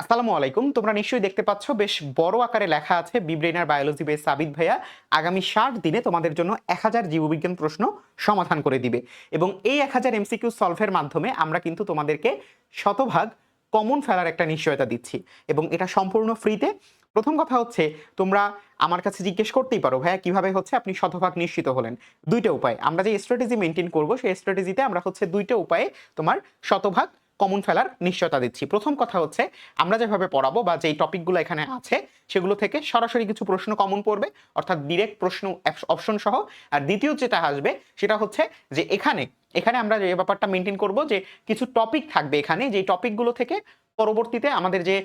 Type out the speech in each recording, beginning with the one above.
আসসালামু আলাইকুম। তোমরা নিশ্চয়ই দেখতে পাচ্ছ, বেশ বড় আকারে লেখা আছে বিব্রেনার বায়োলজি বেস সাবিত ভাইয়া। আগামী ষাট দিনে তোমাদের জন্য এক হাজার জীববিজ্ঞান প্রশ্ন সমাধান করে দিবে। এবং এই এক হাজার এমসিকিউ সলভের মাধ্যমে আমরা কিন্তু তোমাদেরকে শতভাগ কমন ফেলার একটা নিশ্চয়তা দিচ্ছি। এবং এটা সম্পূর্ণ ফ্রিতে। প্রথম কথা হচ্ছে, তোমরা আমার কাছে জিজ্ঞেস করতেই পারো, ভাইয়া, কীভাবে হচ্ছে আপনি শতভাগ নিশ্চিত হলেন? দুইটা উপায়। আমরা যে স্ট্র্যাটেজি মেনটেন করব, সেই স্ট্র্যাটেজিতে আমরা হচ্ছে দুইটা উপায়ে তোমার শতভাগ কমন ফেলার নিশ্চয়তা দিচ্ছি। প্রথম কথা হচ্ছে আমরা যেভাবে পড়াবো বা যেই টপিকগুলো এখানে আছে সেগুলো থেকে সরাসরি কিছু প্রশ্ন কমন পড়বে অর্থাৎ ডিরেক্ট প্রশ্ন অপশন সহ। আর দ্বিতীয় যেটা আসবে সেটা হচ্ছে যে এখানে এখানে আমরা যে ব্যাপারটা মেনটেন করব যে কিছু টপিক থাকবে এখানে যে টপিকগুলো থেকে পরবর্তীতে আমাদের যে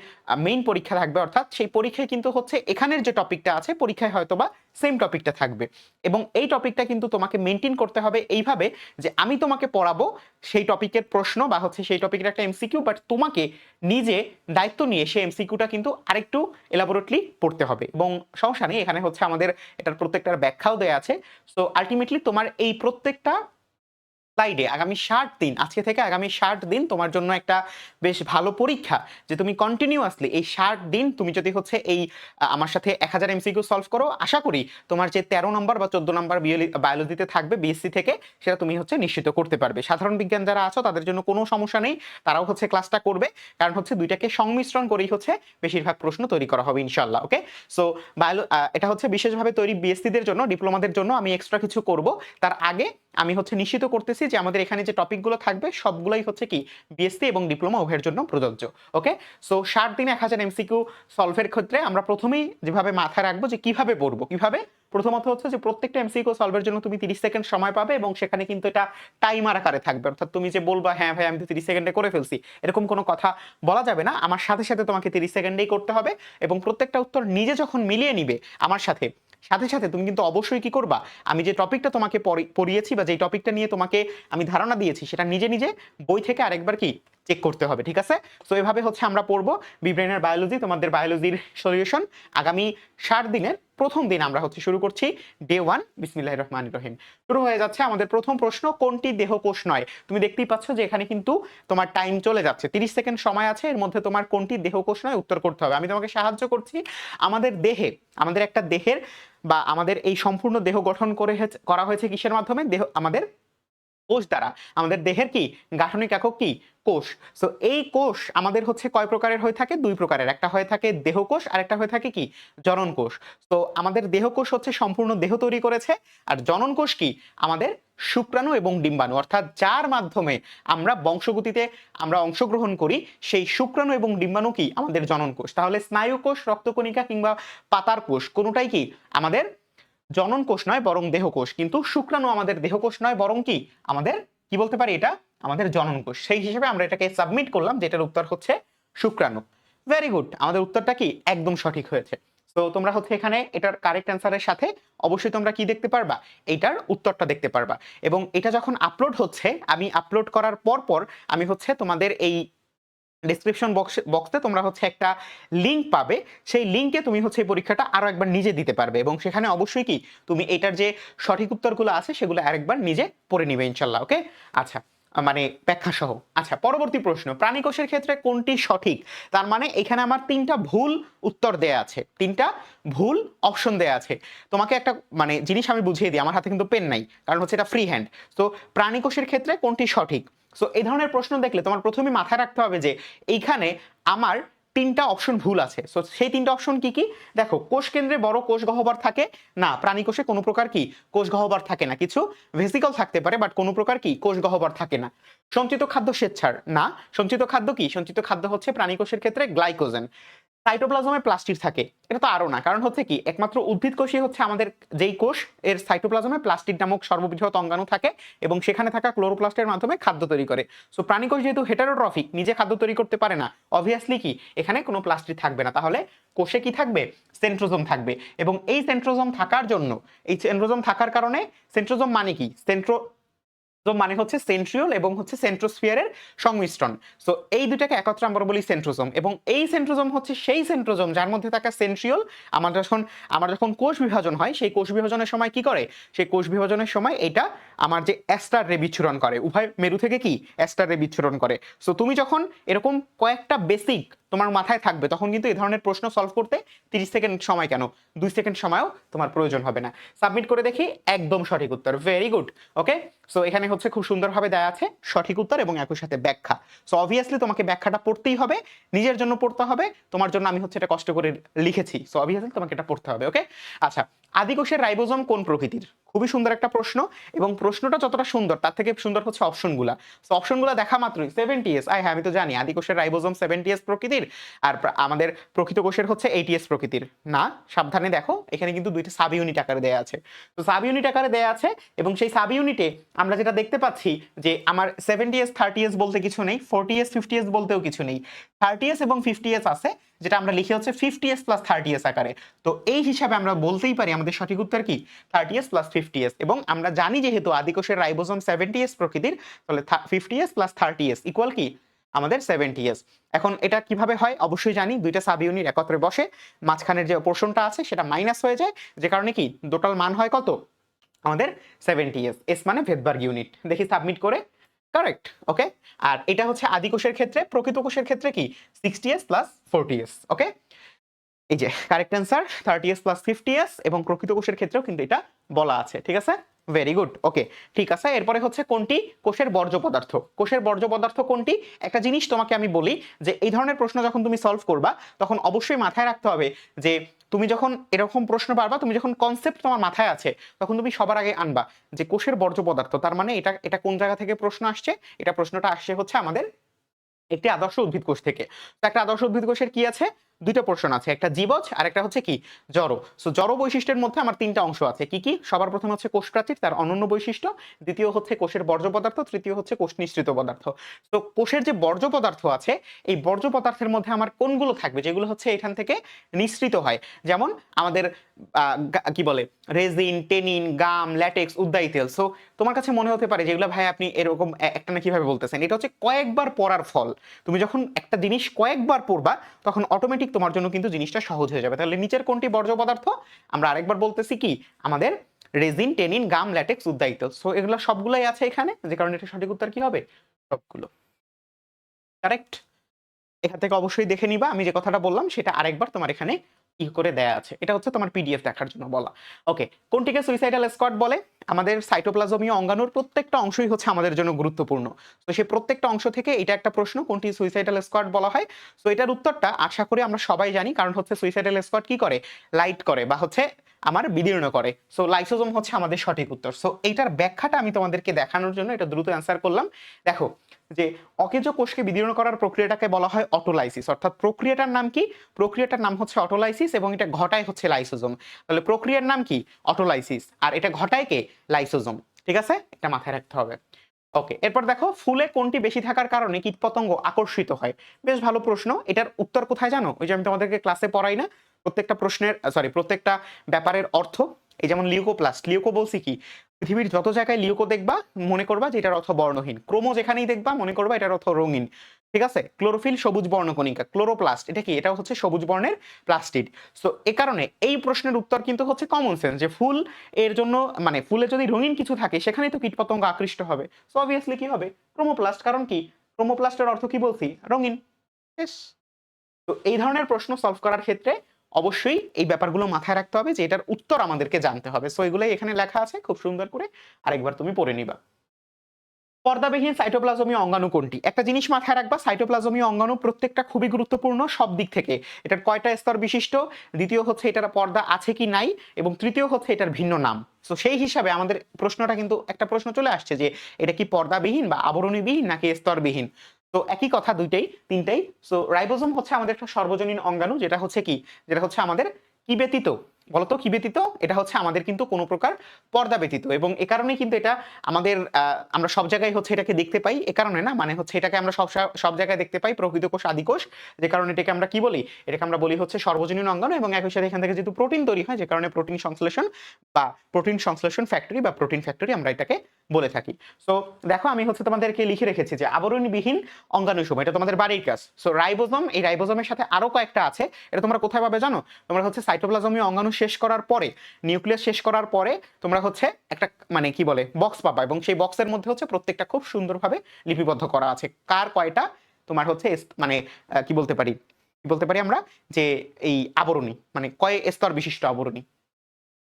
মেইন পরীক্ষা থাকবে, অর্থাৎ সেই পরীক্ষায় কিন্তু হচ্ছে এখানের যে টপিকটা আছে, পরীক্ষায় হয়তো বা সেম টপিকটা থাকবে। এবং এই টপিকটা কিন্তু তোমাকে মেনটেন করতে হবে এইভাবে যে, আমি তোমাকে পড়াবো সেই টপিকের প্রশ্ন বা হচ্ছে সেই টপিকের একটা এমসিকিউ বাট তোমাকে নিজে দায়িত্ব নিয়ে সেই এমসিকিউটা কিন্তু আরেকটু এলাবোরেটলি পড়তে হবে। এবং সমস্যা নেই, এখানে হচ্ছে আমাদের এটার প্রত্যেকটার ব্যাখ্যাও দেওয়া আছে। সো আলটিমেটলি তোমার এই প্রত্যেকটা স্লাইডে আগামী ষাট দিন, আজকে থেকে আগামী ষাট দিন তোমার জন্য একটা বেশ ভালো পরীক্ষা যে তুমি কন্টিনিউয়াসলি এই ষাট দিন তুমি যদি হচ্ছে এই আমার সাথে এক হাজার এমসিকিউ সলভ করো, আশা করি তোমার যে তেরো নম্বর বা চোদ্দ নম্বর বায়োলজিতে থাকবে বিএসসি থেকে, সেটা তুমি হচ্ছে নিশ্চিত করতে পারবে। সাধারণ বিজ্ঞান যারা আছো, তাদের জন্য কোনো সমস্যা নেই, তারাও হচ্ছে ক্লাসটা করবে, কারণ হচ্ছে দুইটাকে সংমিশ্রণ করেই হচ্ছে বেশিরভাগ প্রশ্ন তৈরি করা হবে ইনশাল্লাহ ওকে সো বায়োলো এটা হচ্ছে বিশেষভাবে তৈরি বিএসসিদের জন্য ডিপ্লোমাদের জন্য আমি এক্সট্রা কিছু করব। তার আগে আমি হচ্ছে নিশ্চিত করতেছি যে আমাদের এখানে যে টপিকগুলো থাকবে, সবগুলোই হচ্ছে কি বিএসসি এবং ডিপ্লোমা উভয়ের জন্য প্রযোজ্য ওকে সো ষাট দিন এক হাজার এমসিকিউ সলভের ক্ষেত্রে আমরা প্রথমেই যেভাবে মাথায় রাখব যে কীভাবে পড়ব, কীভাবে? প্রথমত হচ্ছে যে প্রত্যেকটা এমসিকিউ সলভের জন্য তুমি তিরিশ সেকেন্ড সময় পাবে এবং সেখানে কিন্তু এটা টাইমার আকারে থাকবে, অর্থাৎ তুমি যে বলবা হ্যাঁ ভাই, আমি তো তিরিশ সেকেন্ডে করে ফেলছি, এরকম কোনো কথা বলা যাবে না। আমার সাথে সাথে তোমাকে তিরিশ সেকেন্ডেই করতে হবে এবং প্রত্যেকটা উত্তর নিজে যখন মিলিয়ে নিবে আমার সাথে সাথে সাথে তুমি কিন্তু অবশ্যই কি করবা? আমি যে টপিকটা তোমাকে পড়ি- পড়িয়েছি বা যেই টপিকটা নিয়ে তোমাকে আমি ধারণা দিয়েছি, সেটা নিজে নিজে বই থেকে আরেকবার কি চেক করতে হবে, ঠিক আছে? সো এভাবে হচ্ছে আমরা পড়ব বিব্রেনের বায়োলজি তোমাদের বায়োলজির সলিউশন আগামী ষাট দিনের প্রথম দিন আমরা হচ্ছে শুরু করছি ডে ওয়ান বিসমিল্লাহ রহমান রহিম। শুরু হয়ে যাচ্ছে আমাদের প্রথম প্রশ্ন, কোনটি দেহকোষ নয়? তুমি দেখতেই পাচ্ছ যে এখানে কিন্তু তোমার টাইম চলে যাচ্ছে, তিরিশ সেকেন্ড সময় আছে, এর মধ্যে তোমার কোনটি দেহকোষ নয়, উত্তর করতে হবে। আমি তোমাকে সাহায্য করছি, আমাদের দেহে, আমাদের একটা দেহের বা আমাদের এই সম্পূর্ণ দেহ গঠন করে করা হয়েছে কিসের মাধ্যমে? দেহ আমাদের কোষ দ্বারা। আমাদের দেহের কি? গাঠনিক একক কি? কোষ। সো এই কোষ আমাদের হচ্ছে কয় প্রকারের হয়ে থাকে? দুই প্রকারের। একটা হয়ে থাকে দেহকোষ আর একটা হয়ে থাকে কি? জনন কোষ তো আমাদের দেহকোষ হচ্ছে সম্পূর্ণ দেহ তৈরি করেছে। আর জনন কোষ কি? আমাদের শুক্রাণু এবং ডিম্বাণু। অর্থাৎ যার মাধ্যমে আমরা বংশগতিতে আমরা অংশগ্রহণ করি, সেই শুক্রাণু এবং ডিম্বাণু কি? আমাদের জনন কোষ তাহলে স্নায়ু কোষ রক্তকণিকা কিংবা পাতার কোষ, কোনোটাই কি? আমাদের জনন কোষ নয়, বরং দেহকোষ কিন্তু শুক্রাণু আমাদের দেহকোষ নয়, বরং কি? আমাদের, কি বলতে পারি এটা? আমাদের জনন কোষ। সেই হিসেবে আমরা এটাকে সাবমিট করলাম, যেটার উত্তর হচ্ছে শুক্রাণু। ভেরি গুড আমাদের উত্তরটা কি? একদম সঠিক হয়েছে। তো তোমরা হচ্ছে এখানে এটার কারেক্ট অ্যান্সারের সাথে অবশ্যই তোমরা কি দেখতে পারবা? এইটার উত্তরটা দেখতে পারবা। এবং এটা যখন আপলোড হচ্ছে, আমি আপলোড করার পর পর আমি হচ্ছে তোমাদের এই ডিসক্রিপশন বক্স বক্সে তোমরা হচ্ছে একটা লিংক পাবে। সেই লিংকে তুমি হচ্ছে এই পরীক্ষাটা আরও একবার নিজে দিতে পারবে এবং সেখানে অবশ্যই কি তুমি এটার যে সঠিক উত্তরগুলো আছে সেগুলো আরেকবার নিজে পড়ে নিবে ইনশাল্লাহ, ওকে? আচ্ছা মানে ব্যাখ্যা সহ আচ্ছা পরবর্তী প্রশ্ন। প্রাণী কোষের ক্ষেত্রে কোনটি সঠিক? তার মানে এখানে আমার তিনটা ভুল উত্তর দেয়া আছে, তিনটা ভুল অপশন দেয়া আছে। তোমাকে একটা মানে জিনিস আমি বুঝিয়ে দিই, আমার হাতে কিন্তু পেন নাই, কারণ হচ্ছে এটা ফ্রি হ্যান্ড তো প্রাণী কোষের ক্ষেত্রে কোনটি সঠিক? সো এই ধরনের প্রশ্ন দেখলে তোমার প্রথমে মাথায় রাখতে হবে যে এইখানে আমার তিনটা অপশন ভুল আছে। সো সেই তিনটা অপশন কি কি? দেখো, কোষ কেন্দ্রে বড় কোষ গহ্বর থাকে? না, প্রাণী কোষে কোনো প্রকার কি? কোষ গহ্বর থাকে না। কিছু ভেসিকল থাকতে পারে বাট কোনো প্রকার কি? কোষ গহ্বর থাকে না। সঞ্চিত খাদ্য স্বেচ্ছার। না, সঞ্চিত খাদ্য কি? সঞ্চিত খাদ্য হচ্ছে প্রাণী কোষের ক্ষেত্রে গ্লাইকোজেন সাইটোপ্লাজমে প্লাস্টিড থাকে। এটা তো আরও না, কারণ হচ্ছে কি, একমাত্র উদ্ভিদ কোষই হচ্ছে আমাদের যেই কোষ, এর সাইটোপ্লাজমে প্লাস্টিড নামক সর্ববৃহৎ অঙ্গাণু থাকে এবং সেখানে থাকা ক্লোরোপ্লাস্টের মাধ্যমে খাদ্য তৈরি করে। সো প্রাণী কোষ যেহেতু হেটারোট্রফিক নিজে খাদ্য তৈরি করতে পারে না অবভিয়াসলি কি, এখানে কোনো প্লাস্টিড থাকবে না। তাহলে কোষে কি থাকবে? সেন্ট্রোজোম থাকবে। এবং এই সেন্ট্রোজোম থাকার জন্য, এই সেন্ট্রোজোম থাকার কারণে সেন্ট্রোজোম মানে কি? সেন্ট্রো তো মানে হচ্ছে সেন্ট্রিওল এবং হচ্ছে সেন্ট্রোস্ফিয়ারের সংমিশ্রণ। সো এই দুটাকে একত্রে আমরা বলি সেন্ট্রোজোম এবং এই সেন্ট্রোজোম হচ্ছে সেই সেন্ট্রোজোম যার মধ্যে থাকা সেন্ট্রিওল আমার যখন আমার যখন কোষ বিভাজন হয়, সেই কোষ বিভাজনের সময় কি করে? সেই কোষ বিভাজনের সময় এটা আমার যে অ্যাস্টার রে বিচ্ছুরণ করে। উভয় মেরু থেকে কি? অ্যাস্টার রে বিচ্ছুরণ করে। সো তুমি যখন এরকম কয়েকটা বেসিক তোমার মাথায় থাকবে, তখন কিন্তু এই ধরনের প্রশ্ন সলভ করতে তিরিশ সেকেন্ড সময় কেন? দুই সেকেন্ড সময়ও তোমার প্রয়োজন হবে না। সাবমিট করে দেখি, একদম সঠিক উত্তর। ভেরি গুড ওকে সো এখানে হচ্ছে খুব সুন্দরভাবে দেওয়া আছে সঠিক উত্তর এবং একই সাথে ব্যাখ্যা। সো অবভিয়াসলি তোমাকে ব্যাখ্যাটা পড়তেই হবে, নিজের জন্য পড়তে হবে, তোমার জন্য আমি হচ্ছে এটা কষ্ট করে লিখেছি। সো অবভিয়াসলি তোমাকে এটা পড়তে হবে ওকে আচ্ছা আদিকোষের রাইবোজোম কোন প্রকৃতির? খুবই সুন্দর একটা প্রশ্ন এবং প্রশ্নটা যতটা সুন্দর, তার থেকে সুন্দর হচ্ছে অপশনগুলা। সো অপশনগুলো দেখা মাত্রই। সেভেন্টি এস আই হ্যাঁ আমি তো জানি। আদিকোষের রাইবোজোম সেভেন্টি এস প্রকৃতির আর আমাদের প্রকৃত কোষের হচ্ছে এইটি এস প্রকৃতির। না, সাবধানে দেখো, এখানে কিন্তু দুইটা সাব ইউনিট আকারে দেয়া আছে। তো সাব ইউনিট আকারে দেয়া আছে এবং সেই সাব ইউনিটে আমরা যেটা দেখতে পাচ্ছি যে আমার সেভেন্টি এস থার্টি এস বলতে কিছু নেই ফোরটি এস ফিফটি এস বলতেও কিছু নেই। থার্টি এস এবং ফিফটি এস আছে, যেটা আমরা লিখি হচ্ছে fifty S plus thirty S আকারে। তো এই হিসাবে আমরা বলতেই পারি আমাদের সঠিক উত্তর কি? Thirty S plus fifty S এবং আমরা জানি যেহেতু আদিকোষের রাইবোজোম সেভেন্টি এস প্রকৃতির, তাহলে fifty S plus thirty S equal কি? আমাদের সেভেন্টি এস এখন এটা কীভাবে হয়? অবশ্যই জানি, দুইটা সাব ইউনিট একত্রে বসে, মাঝখানের যে পোর্শনটা আছে সেটা মাইনাস হয়ে যায়, যে কারণে কি? টোটাল মান হয় কত? আমাদের সেভেন্টি এস এস মানে ভেদবার্গ ইউনিট দেখি সাবমিট করে। কারেক্ট ওকে আর এটা হচ্ছে আদি কোষের ক্ষেত্রে, প্রকৃত কোষের ক্ষেত্রে কি? Sixty S plus forty S okay এই যে correct answer thirty S plus fifty S এবং প্রকৃত কোষের ক্ষেত্রেও কিন্তু এটা বলা আছে, ঠিক আছে? ভেরি গুড ওকে ঠিক আছে? এরপরে হচ্ছে কোনটি? কোষের বর্জ্য পদার্থ। কোষের বর্জ্য পদার্থ কোনটি? একটা জিনিস তোমাকে আমি বলি যে, এই ধরনের প্রশ্ন যখন তুমি সলভ করবা, তখন অবশ্যই মাথায় রাখতে হবে যে, তুমি যখন এরকম প্রশ্ন পারবা, তুমি যখন কনসেপ্ট তোমার মাথায় আছে, তখন তুমি সবার আগে আনবা যে, কোষের বর্জ্য পদার্থ, তার মানে এটা এটা কোন জায়গা থেকে প্রশ্ন আসছে? এটা প্রশ্নটা আসছে হচ্ছে আমাদের একটি আদর্শ উদ্ভিদ কোষ থেকে। তো একটা আদর্শ উদ্ভিদ কোষের কি আছে? দুটো পোর্শন আছে, একটা জীবজ আর একটা হচ্ছে কি? জড়। সো জড় বৈশিষ্ট্যের মধ্যে আমার তিনটা অংশ আছে। কি কি? সবার প্রথমে হচ্ছে কোষ প্রাচীর তার অনন্য বৈশিষ্ট্য। দ্বিতীয় হচ্ছে কোষের বর্জ্য পদার্থ, তৃতীয় হচ্ছে কোষ নিঃসৃত পদার্থ। তো কোষের যে বর্জ্য পদার্থ আছে, এই বর্জ্য পদার্থের মধ্যে আমার কোনগুলো থাকবে? যেগুলো হচ্ছে এখান থেকে নিঃসৃত হয়। যেমন আমাদের কি বলে? রেজিন, টেনিন, গাম, ল্যাটেক্স উদ্দায়ী তেল। সো তোমার কাছে মনে হতে পারে, যেগুলো ভাই আপনি এরকম একটা না কীভাবে বলতেছেন? এটা হচ্ছে কয়েকবার পড়ার ফল। তুমি যখন একটা জিনিস কয়েকবার পড়বা, তখন অটোমেটিক তোমার জন্য কিন্তু জিনিসটা সহজ হয়ে যাবে। তাহলে নিচের কোনটি বর্জ্য পদার্থ? আমরা আরেকবার বলতেছি কি? আমাদের রেজিন টেনিন গাম ল্যাটেক্স উদ্দায়িত। সো এগুলো সবগুলোই আছে এখানে, যে কারণে এটা সঠিক উত্তর কি হবে? সবগুলো। কারেক্ট এখান থেকে অবশ্যই দেখে নিবা। আমি যে কথাটা বললাম, সেটা আরেকবার তোমার এখানে ই করে দেয়া আছে। এটা হচ্ছে তোমার পিডিএফ দেখার জন্য বলা। ওকে কোনটিকে সুইসাইডাল স্কোয়াড বলে? আমাদের সাইটোপ্লাজমীয় অঙ্গাণুর প্রত্যেকটা অংশই হচ্ছে আমাদের জন্য গুরুত্বপূর্ণ। তো সেই প্রত্যেকটা অংশ থেকে এটা একটা প্রশ্ন, কোনটি সুইসাইডাল স্কোয়াড বলা হয়? তো এটার উত্তরটা আশা করি আমরা সবাই জানি, কারণ হচ্ছে সুইসাইডাল স্কোয়াড কি করে? লাইট করে বা হচ্ছে আমার বিদীর্ণ করে। সো লাইসোজোম হচ্ছে আমাদের সঠিক উত্তর। সো এইটার ব্যাখ্যাটা আমি তোমাদেরকে দেখানোর জন্য এটা দ্রুত অ্যান্সার করলাম। দেখো যে অকেজ কোষকে বিদীর্ণ করার প্রক্রিয়াটাকে বলা হয় অটোলাইসিস। অর্থাৎ প্রক্রিয়াটার নাম কি? প্রক্রিয়াটার নাম হচ্ছে অটোলাইসিস এবং এটা ঘটায় হচ্ছে লাইসোজোম। তাহলে প্রক্রিয়ার নাম কি? অটোলাইসিস। আর এটা ঘটায় কে? লাইসোজোম। ঠিক আছে? এটা মাথায় রাখতে হবে। ওকে, এরপর দেখো, ফুলে কোনটি বেশি থাকার কারণে কীটপতঙ্গ আকর্ষিত হয়? বেশ ভালো প্রশ্ন। এটার উত্তর কোথায় জানো? ওই যে আমি তোমাদেরকে ক্লাসে পড়াই না? প্রত্যেকটা প্রশ্নের সরি প্রত্যেকটা ব্যাপারের অর্থ। এই যেমন লিউকোপ্লাস্ট লিউকো বলছি কি? পৃথিবীর যত জায়গায় লিউকো দেখবা, মনে করবা যে এটার অর্থ বর্ণহীন। ক্রোমো যেখানেই দেখবা, মনে করবা এটার অর্থ রঙিন। ঠিক আছে? ক্লোরোফিল সবুজ বর্ণকণিকা, ক্লোরোপ্লাস্ট, এটা কি? এটা হচ্ছে সবুজ বর্ণের প্লাস্টিড। সো এ কারণে এই প্রশ্নের উত্তর কিন্তু হচ্ছে কমন সেন্স যে ফুল এর জন্য মানে ফুলে যদি রঙিন কিছু থাকে, সেখানেই তো কীটপতঙ্গ আকৃষ্ট হবে। সো অবভিয়াসলি কি হবে? ক্রোমোপ্লাস্ট, কারণ কি? ক্রোমোপ্লাস্টের অর্থ কি বলছি? রঙিন। Yes. তো এই ধরনের প্রশ্ন সলভ করার ক্ষেত্রে অবশ্যই এই ব্যাপারগুলো মাথায় রাখতে হবে যে এটার উত্তর আমাদেরকে জানতে হবে। সো এগুলোই এখানে লেখা আছে। খুব সুন্দর করে আরেকবার তুমি পড়ে নিবা। পর্দাবিহীন সাইটোপ্লাজমীয় অঙ্গাণু কোনটি? একটা জিনিস মাথায় রাখবা, সাইটোপ্লাজমীয় অঙ্গাণু প্রত্যেকটা খুবই গুরুত্বপূর্ণ সব দিক থেকে। এটার কয়টা স্তর বিশিষ্ট? দ্বিতীয় হচ্ছে এটার পর্দা আছে কি নাই? এবং তৃতীয় হচ্ছে এটার ভিন্ন নাম। সো সেই হিসাবে আমাদের প্রশ্নটা কিন্তু, একটা প্রশ্ন চলে আসছে যে এটা কি পর্দাবিহীন বা আবরণীবিহীন নাকি স্তরবিহীন? তো একই কথা দুইটাই, তিনটাই। সো রাইবোজোম হচ্ছে আমাদের একটা সর্বজনীন অঙ্গাণু, যেটা হচ্ছে কি? যেটা হচ্ছে আমাদের কি ব্যতীত? বলতো কি ব্যতীত? এটা হচ্ছে আমাদের কিন্তু কোনো প্রকার পর্দা ব্যতীত। এবং এ কারণেই কিন্তু এটা আমাদের আমরা সব জায়গায় হচ্ছে এটাকে দেখতে পাই। এ কারণে না মানে হচ্ছে এটাকে আমরা সব সব জায়গায় দেখতে পাই, প্রকৃত কোষ আদিকোষ যে কারণে এটাকে আমরা কি বলি? এটাকে আমরা বলি হচ্ছে সর্বজনীন অঙ্গাণু এবং একই সাথে এখান থেকে যেহেতু প্রোটিন তৈরি হয়, যে কারণে প্রোটিন সংশ্লেষণ বা প্রোটিন সংশ্লেষণ ফ্যাক্টরি বা প্রোটিন ফ্যাক্টরি আমরা এটাকে বলে থাকি। সো দেখো আমি হচ্ছে তোমাদেরকে লিখে রেখেছি যে আবরণবিহীন অঙ্গাণু সময় এটা তোমাদের বাড়ির কাজ। সো রাইবোজম, এই রাইবোজমের সাথে আরও কয়েকটা আছে। এটা তোমরা কোথায় পাবে জানো? তোমরা হচ্ছে সাইটোপ্লাজমীয় অঙ্গাণু শেষ করার পরে, নিউক্লিয়াস শেষ করার পরে তোমরা হচ্ছে একটা মানে কি বলে বক্স পাবা এবং সেই বক্সের মধ্যে হচ্ছে প্রত্যেকটা খুব সুন্দরভাবে লিপিবদ্ধ করা আছে। কার কয়টা? তোমার হচ্ছে মানে কি বলতে পারি? কি বলতে পারি আমরা? যে এই আবরণী মানে কয় স্তর বিশিষ্ট আবরণী?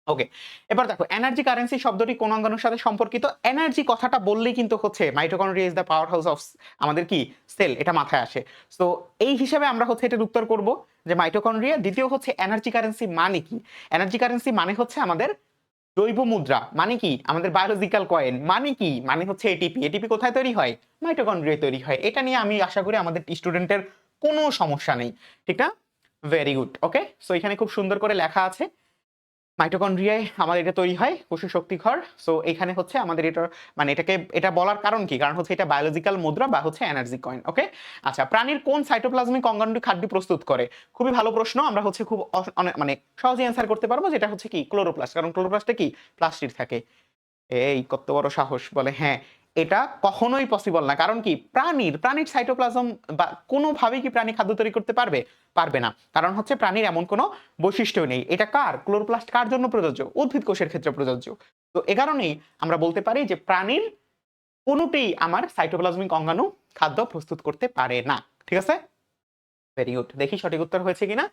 ওকে এবার দেখো এনার্জি কারেন্সি শব্দটি কোন অঙ্গাণুর সাথে সম্পর্কিত? এনার্জি কথাটা বললেই কিন্তু হচ্ছে mitochondria is the powerhouse of আমাদের কি? সেল এটা মাথায় আসে। তো এই হিসাবে আমরা হচ্ছে এটার উত্তর করব। যে মাইটোকন্ড্রিয়া দ্বিতীয় হচ্ছে এনার্জি কারেন্সি মানে কি? এনার্জি কারেন্সি মানে হচ্ছে আমাদের জৈব মুদ্রা মানে কি? আমাদের বায়োলজিক্যাল কয়েন মানে কি? মানে হচ্ছে এটিপি এটিপি কোথায় তৈরি হয়? মাইটোকন্ড্রিয়া তৈরি হয়। এটা নিয়ে আমি আশা করি আমাদের স্টুডেন্টের কোনো সমস্যা নেই। ঠিক না? ভেরি গুড ওকে সো এখানে খুব সুন্দর করে লেখা আছে। মাইটোকন্ড্রিয়ায় আমাদের এটা তৈরি হয়, কোষের শক্তিঘর সো এখানে হচ্ছে আমাদের এটা মানে এটাকে, এটা বলার কারণ কি? কারণ হচ্ছে এটা বায়োলজিক্যাল মুদ্রা বা হচ্ছে এনার্জি কয়েন ওকে আচ্ছা প্রাণীর কোন সাইটোপ্লাজমিক অঙ্গাণুটি খাদ্য প্রস্তুত করে? খুবই ভালো প্রশ্ন, আমরা হচ্ছে খুব মানে সহজে অ্যান্সার করতে পারব, যেটা হচ্ছে কি? ক্লোরোপ্লাস্ট কারণ ক্লোরোপ্লাস্টে কি? প্লাস্টিক থাকে। এই কত বড় সাহস, বলে হ্যাঁ এটা কখনোই পসিবল না। কারণ কি? প্রাণীর প্রাণীর সাইটোপ্লাজম বা কোনোভাবেই কি প্রাণী খাদ্য তৈরি করতে পারবে? পারবে না। কারণ হচ্ছে প্রাণীর এমন কোনো বৈশিষ্ট্য নেই। এটা কার? ক্লোরোপ্লাস্ট কার জন্য প্রযোজ্য? উদ্ভিদ কোষের ক্ষেত্রে প্রযোজ্য। তো এ কারণেই আমরা বলতে পারি যে প্রাণীর কোনোটাই আমার সাইটোপ্লাজমিক অঙ্গাণু খাদ্য প্রস্তুত করতে পারে না। ঠিক আছে? ভেরি গুড দেখি সঠিক উত্তর হয়েছে কিনা?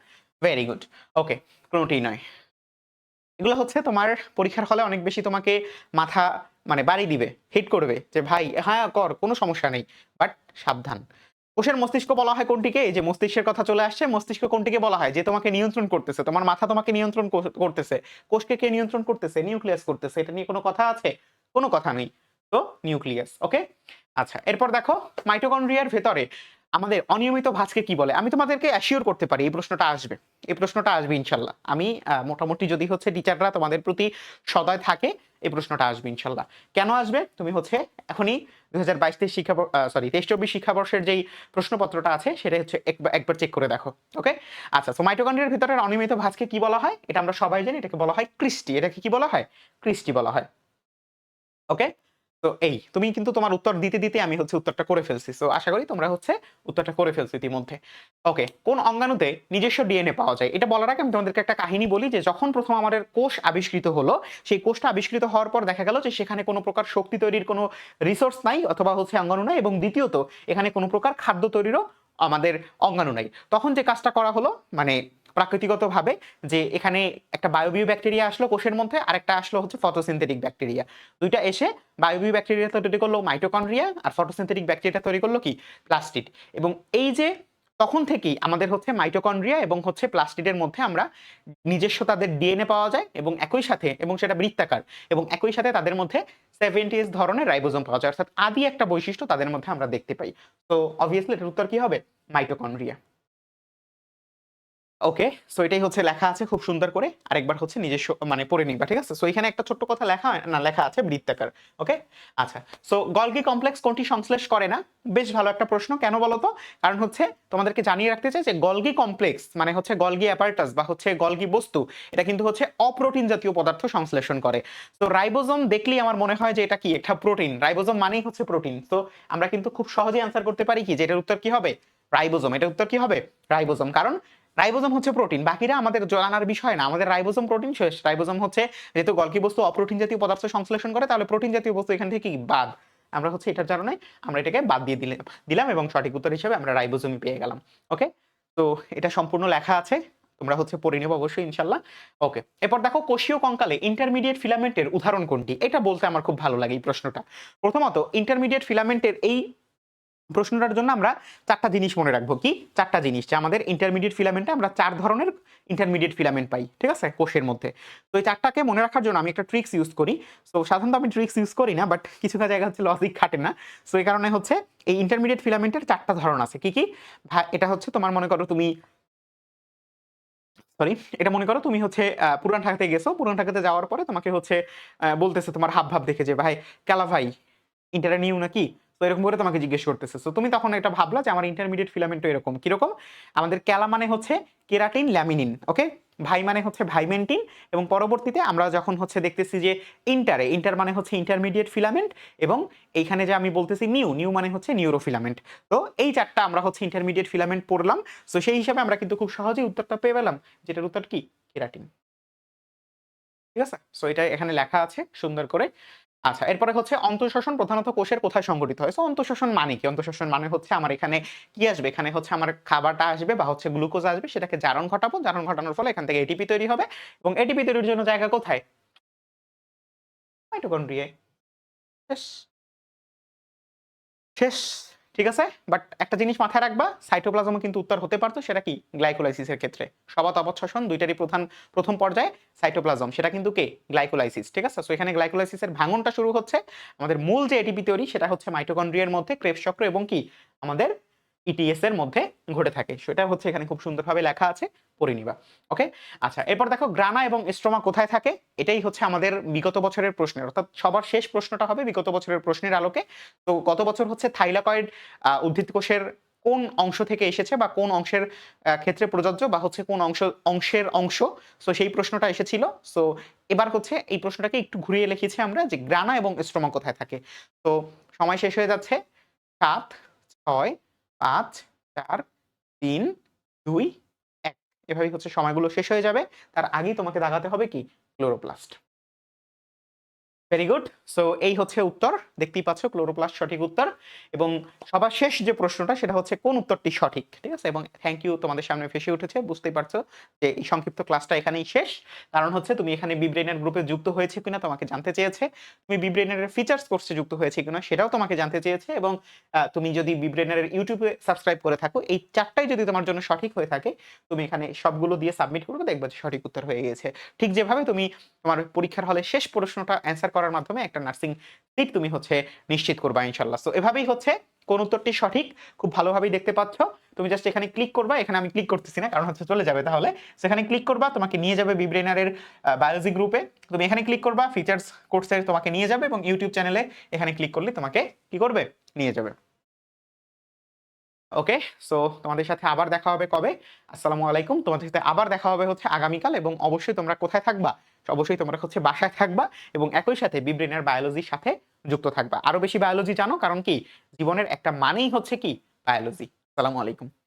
ভেরি গুড ওকে কোনোটিই নয়। এগুলো হচ্ছে তোমার পরীক্ষার হলে অনেক বেশি তোমাকে মাথা মানে বাড়ি দিবে হিট করবে যে, ভাই হ্যাঁ কর, কোনো সমস্যা নেই বাট সাবধান। কোষের মস্তিষ্ক বলা হয় কোনটিকে? যে মস্তিষ্কের কথা চলে আসছে, মস্তিষ্ক কোনটিকে বলা হয়? যে তোমাকে নিয়ন্ত্রণ করতেছে, তোমার মাথা তোমাকে নিয়ন্ত্রণ করতেছে, কোষকে কে নিয়ন্ত্রণ করতেছে? নিউক্লিয়াস করতেছে, এটা নিয়ে কোনো কথা আছে? কোনো কথা নেই। তো নিউক্লিয়াস ওকে আচ্ছা এরপর দেখো মাইটোকন্ড্রিয়ার ভেতরে আমাদের অনিয়মিত ভাঁজকে কি বলে? আমি তোমাদেরকে অ্যাসিওর করতে পারি, এই প্রশ্নটা আসবে। এই প্রশ্নটা আসবে, ইনশাল্লাহ। আমি মোটামুটি যদি হচ্ছে টিচাররা তোমাদের প্রতি সদয় থাকে, এই প্রশ্নটা আসবে, ইনশাল্লাহ। কেন আসবে? তুমি হচ্ছে এখনই দুই হাজার বাইশ তেইশ শিক্ষা সরি তেইশ চব্বিশ শিক্ষাবর্ষের যেই প্রশ্নপত্রটা আছে, সেটা হচ্ছে একবার চেক করে দেখো ওকে আচ্ছা সো মাইটোকন্ড্রিয়ার ভিতরে অনিয়মিত ভাঁজকে কি বলা হয়? এটা আমরা সবাই জানি, এটাকে বলা হয় ক্রিস্টি। এটাকে কি বলা হয়? ক্রিস্টি বলা হয় ওকে তো এই, তুমি কিন্তু তোমার উত্তর দিতে দিতে আমি হচ্ছে উত্তরটা করে ফেলছি। তো আশা করি তোমরা হচ্ছে উত্তরটা করে ফেলছো ইতিমধ্যে। ওকে কোন অঙ্গাণুতে নিজস্ব ডিএনএ পাওয়া যায়? এটা বলার আগে আমি তোমাদেরকে একটা কাহিনী বলি যে যখন প্রথম আমাদের কোষ আবিষ্কৃত হলো, সেই কোষটা আবিষ্কৃত হওয়ার পর দেখা গেল যে সেখানে কোনো প্রকার শক্তি তৈরির কোনো রিসোর্স নাই অথবা হচ্ছে অঙ্গাণু নাই এবং দ্বিতীয়ত এখানে কোনো প্রকার খাদ্য তৈরিরও আমাদের অঙ্গাণু নাই। তখন যে কাজটা করা হলো মানে প্রাকৃতিগতভাবে যে এখানে একটা বায়োবিউ ব্যাকটেরিয়া আসলো কোষের মধ্যে, আরেকটা আসলো হচ্ছে ফটোসিনথেটিক ব্যাকটেরিয়া দুইটা এসে বায়োবিউ ব্যাকটেরিয়া তৈরি করল মাইটোকন্ড্রিয়া আর ফটোসিনথেটিক ব্যাকটেরিয়া তৈরি করল কি? প্লাস্টিড এবং এই যে তখন থেকেই আমাদের হচ্ছে মাইটোকন্ড্রিয়া এবং হচ্ছে প্লাস্টিডের মধ্যে আমরা নিজস্ব তাদের ডিএনএ পাওয়া যায় এবং একই সাথে, এবং সেটা বৃত্তাকার, এবং একই সাথে তাদের মধ্যে সেভেন্টিস ধরনের রাইবোজোম পাওয়া যায়। অর্থাৎ আদি একটা বৈশিষ্ট্য তাদের মধ্যে আমরা দেখতে পাই। তো অবভিয়াসলি এটার উত্তর কি হবে? মাইটোকন্ড্রিয়া ওকে সো এটাই হচ্ছে লেখা আছে খুব সুন্দর করে। আরেকবার হচ্ছে নিজস্ব মানে পড়ে নিবা, ঠিক আছে? সো এখানে একটা ছোট্ট কথা লেখা না, লেখা আছে বৃত্তাকার ওকে আচ্ছা সো গলগি কমপ্লেক্স কোনটি সংশ্লেষ করে না? বেশ ভালো একটা প্রশ্ন, কেন বলো তো? কারণ হচ্ছে তোমাদেরকে জানিয়ে রাখতে চাই যে গলগি কমপ্লেক্স মানে হচ্ছে গলগি অ্যাপার্টাস বা হচ্ছে গলগি বস্তু, এটা কিন্তু হচ্ছে অপ্রোটিন জাতীয় পদার্থ সংশ্লেষণ করে। তো রাইবোজম দেখলেই আমার মনে হয় যে এটা কি? একটা প্রোটিন রাইবোজম মানেই হচ্ছে প্রোটিন তো আমরা কিন্তু খুব সহজেই আনসার করতে পারি কি? যে এটার উত্তর কি হবে? রাইবোজোম এটার উত্তর কি হবে? রাইবোজম কারণ রাইবোজোম হচ্ছে প্রোটিন। বাকিরা আমাদের জানার বিষয় না। আমাদের রাইবোজম প্রোটিন শেষ। রাইবোজোম হচ্ছে যেহেতু গলকি বস্তু অপ্রোটিন জাতীয় পদার্থ সংশ্লেষণ করে, তাহলে প্রোটিন জাতীয় বস্তু এখান থেকে কি? বাদ। আমরা হচ্ছে এটার কারণে আমরা এটাকে বাদ দিয়ে দিলাম দিলাম এবং সঠিক উত্তর হিসেবে আমরা রাইবোজোমই পেয়ে গেলাম। ওকে? তো এটা সম্পূর্ণ লেখা আছে। তোমরা হচ্ছে পড়ে নেব অবশ্যই, ইনশাল্লাহ। ওকে, এরপর দেখো কোষীয় কঙ্কালে ইন্টারমিডিয়েট ফিলামেন্টের উদাহরণ কোনটি? এটা বলতে আমার খুব ভালো লাগে এই প্রশ্নটা। প্রথমত ইন্টারমিডিয়েট ফিলামেন্টের এই প্রশ্নটার জন্য আমরা চারটা জিনিস মনে রাখব। কি? চারটা জিনিস। যে আমাদের ইন্টারমিডিয়েট ফিলামেন্টে আমরা চার ধরনের ইন্টারমিডিয়েট ফিলামেন্ট পাই। ঠিক আছে? কোষের মধ্যে। তো এই চারটাকে মনে রাখার জন্য আমি একটা ট্রিক্স ইউজ করি। সো সাধারণত আমি ট্রিক্স ইউজ করি না বাট কিছু জায়গা হচ্ছে লজিক খাটে না। সো এই কারণে হচ্ছে এই ইন্টারমিডিয়েট ফিলামেন্টের চারটা ধরন আছে। কি কি? এটা হচ্ছে তোমার মনে করো তুমি সরি এটা মনে করো তুমি হচ্ছে পুরান ঢাকাতে গেছো। পুরান ঢাকাতে যাওয়ার পরে তোমাকে হচ্ছে বলতেছে তোমার হাব ভাব দেখে যে, ভাই কেলা ভাই ইন্টারে নিউ নাকি? তো এরকম করে তোমাকে জিজ্ঞেস করতেছে। তো তুমি তখন এটা ভাবলা যে আমার ইন্টারমিডিয়েট ফিলামেন্ট এরকম। কীরকম? আমাদের ক্যালা মানে হচ্ছে কেরাটিন ল্যামিনিন ওকে ভাই মানে হচ্ছে ভাইমেন্টিন এবং পরবর্তীতে আমরা যখন হচ্ছে দেখতেছি যে ইন্টারে, ইন্টার মানে হচ্ছে ইন্টারমিডিয়েট ফিলামেন্ট এবং এইখানে যে আমি বলতেছি নিউ নিউ মানে হচ্ছে নিউরোফিলামেন্ট তো এই চারটা আমরা হচ্ছে ইন্টারমিডিয়েট ফিলামেন্ট পড়লাম। তো সেই হিসাবে আমরা কিন্তু খুব সহজেই উত্তরটা পেয়ে পেলাম যেটার উত্তর কি? কেরাটিন। ঠিক আছে? সো এটা এখানে লেখা আছে সুন্দর করে। আচ্ছা এরপরে হচ্ছে অন্তঃশোষণ প্রধানত কোষের কোথায় সংঘটিত হয়? সো অন্তঃশোষণ মানে কি? অন্তঃশোষণ মানে হচ্ছে আমার এখানে কি আসবে? এখানে হচ্ছে আমার খাবারটা আসবে বা হচ্ছে গ্লুকোজ আসবে, সেটাকে জারণ ঘটাবো। জারণ ঘটানোর ফলে এখান থেকে এটিপি তৈরি হবে। এবং এটিপি তৈরির জন্য জায়গা কোথায়? মাইটোকন্ড্রিয়ায় শেষ। শেষ। ঠিক আছে? বাট একটা জিনিস মাথায় রাখবা সাইটোপ্লাজম কিন্তু উত্তর হতে পারতো, সেটা কি? গ্লাইকোলাইসিসের ক্ষেত্রে। সবাত অবচ্ছাসন দুইটারই প্রধান, প্রথম পর্যায়ে সাইটোপ্লাজম সেটা কিন্তু কে? গ্লাইকোলাইসিস ঠিক আছে? সো এখানে গ্লাইকোলাইসিসের ভাঙনটা শুরু হচ্ছে। আমাদের মূল যে এটিপি তৈরি সেটা হচ্ছে মাইটোকন্ড্রিয়ার মধ্যে ক্রেবস চক্র এবং কি? আমাদের ইটিএস এর মধ্যে ঘটে থাকে। সেটা হচ্ছে এখানে খুব সুন্দরভাবে লেখা আছে, পড়ে নিবা। ওকে আচ্ছা এরপর দেখো গ্রানা এবং স্ট্রোমা কোথায় থাকে? এটাই হচ্ছে আমাদের বিগত বছরের প্রশ্নের। অর্থাৎ সবার শেষ প্রশ্নটা হবে বিগত বছরের প্রশ্নের আলোকে। তো গত বছর হচ্ছে থাইলাকয়েড উদ্ভিদ কোষের কোন অংশ থেকে এসেছে বা কোন অংশের ক্ষেত্রে প্রযোজ্য বা হচ্ছে কোন অংশ, অংশের অংশ? সো সেই প্রশ্নটা এসেছিল। সো এবার হচ্ছে এই প্রশ্নটাকে একটু ঘুরিয়ে লিখেছি আমরা যে গ্রানা এবং স্ট্রোমা কোথায় থাকে? তো সময় শেষ হয়ে যাচ্ছে সাত, ছয় পাঁচ, চার, তিন, দুই, এক। এভাবেই হচ্ছে সময়গুলো শেষ হয়ে যাবে। তার আগেই তোমাকে দাগাতে হবে কি? ক্লোরোপ্লাস্ট। ভেরি গুড সো এই হচ্ছে উত্তর। দেখতেই পাচ্ছ ক্লোরোপ্লাস্ট সঠিক উত্তর। এবং সবার শেষ যে প্রশ্নটা, সেটা হচ্ছে কোন উত্তরটি সঠিক? ঠিক আছে? এবং থ্যাংক ইউ তোমাদের সামনে ফেসে উঠেছে। বুঝতেই পারছ যে এই সংক্ষিপ্ত ক্লাসটা এখানেই শেষ। কারণ হচ্ছে তুমি এখানে বিব্রেনের গ্রুপে যুক্ত হয়েছে কিনা তোমাকে জানতে চেয়েছে। তুমি বিব্রেনের ফিচার্স কোর্সে যুক্ত হয়েছে কিনা, সেটাও তোমাকে জানতে চেয়েছে। এবং তুমি যদি বিব্রেনের ইউটিউবে সাবস্ক্রাইব করে থাকো, এই চারটাই যদি তোমার জন্য সঠিক হয়ে থাকে, তুমি এখানে সবগুলো দিয়ে সাবমিট করবে, দেখবে সঠিক উত্তর হয়ে গেছে। ঠিক যেভাবে তুমি তোমার পরীক্ষার হলে শেষ প্রশ্নটা অ্যান্সার করার মাধ্যমে একটা নার্সিং সিট তুমি হচ্ছে নিশ্চিত করবা ইনশাল্লাহ সো এভাবেই হচ্ছে, কোন উত্তরটি সঠিক, খুব ভালোভাবেই দেখতে পাচ্ছ। তুমি জাস্ট এখানে ক্লিক করবা, এখানে আমি ক্লিক করতেছি না, কারণ হচ্ছে চলে যাবে তাহলে। সেখানে ক্লিক করবা, তোমাকে নিয়ে যাবে বিব্রেনারের বায়োলজি গ্রুপে তুমি এখানে ক্লিক করবা ফিচার্স কোর্সে তোমাকে নিয়ে যাবে এবং ইউটিউব চ্যানেলে এখানে ক্লিক করলে তোমাকে কি করবে? নিয়ে যাবে। ওকে সো তোমাদের সাথে আবার দেখা হবে কবে? আসসালামু আলাইকুম। তোমাদের সাথে আবার দেখা হবে হচ্ছে আগামীকাল এবং অবশ্যই তোমরা কোথায় থাকবা? অবশ্যই তোমরা হচ্ছে বাসায় থাকবা এবং একই সাথে বিব্রেনের বায়োলজির সাথে যুক্ত থাকবা। আরও বেশি বায়োলজি জানো, কারণ কি? জীবনের একটা মানেই হচ্ছে কি? বায়োলজি সালামু আলাইকুম।